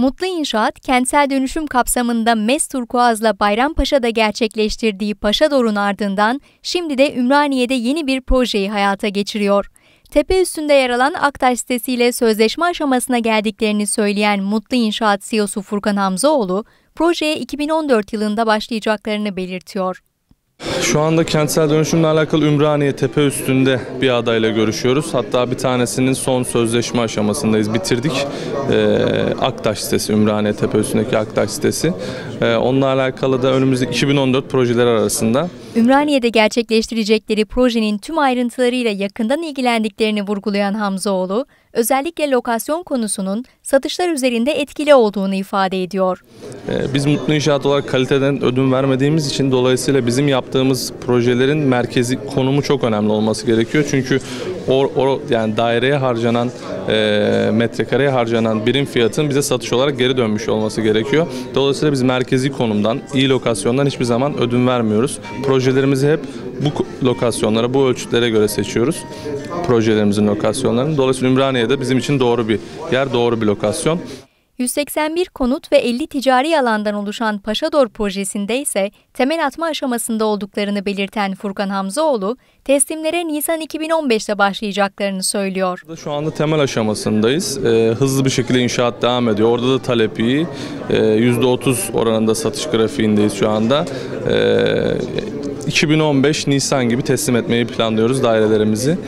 Mutlu İnşaat, kentsel dönüşüm kapsamında MES Turkuaz'la Bayrampaşa'da gerçekleştirdiği Paşa Dorun ardından şimdi de Ümraniye'de yeni bir projeyi hayata geçiriyor. Tepe üstünde yer alan Aktaş sitesiyle sözleşme aşamasına geldiklerini söyleyen Mutlu İnşaat CEO'su Furkan Hamzoğlu, projeye 2014 yılında başlayacaklarını belirtiyor. Şu anda kentsel dönüşümle alakalı Ümraniye tepe üstünde bir adayla görüşüyoruz. Hatta bir tanesinin son sözleşme aşamasındayız. Bitirdik. Ee, Aktaş sitesi, Ümraniye tepe üstündeki Aktaş sitesi. Ee, onunla alakalı da önümüzde 2014 projeler arasında. Ümraniye'de gerçekleştirecekleri projenin tüm ayrıntılarıyla yakından ilgilendiklerini vurgulayan Hamzoğlu, özellikle lokasyon konusunun satışlar üzerinde etkili olduğunu ifade ediyor. Ee, biz Mutlu İnşaat olarak kaliteden ödün vermediğimiz için dolayısıyla bizim yaptığımız projelerin merkezi konumu çok önemli olması gerekiyor. Çünkü o, o yani daireye harcanan e, metrekareye harcanan birim fiyatın bize satış olarak geri dönmüş olması gerekiyor. Dolayısıyla biz merkezi konumdan, iyi lokasyondan hiçbir zaman ödün vermiyoruz. Projelerimizi hep bu lokasyonlara, bu ölçütlere göre seçiyoruz. Projelerimizin lokasyonlarını. Dolayısıyla Ümraniye'de bizim için doğru bir yer, doğru bir lokasyon. 181 konut ve 50 ticari alandan oluşan Paşador projesinde ise temel atma aşamasında olduklarını belirten Furkan Hamzoğlu, teslimlere Nisan 2015'te başlayacaklarını söylüyor. Şu anda temel aşamasındayız. Ee, hızlı bir şekilde inşaat devam ediyor. Orada da talep iyi. Ee, %30 oranında satış grafiğindeyiz şu anda. Ee, 2015 Nisan gibi teslim etmeyi planlıyoruz dairelerimizi.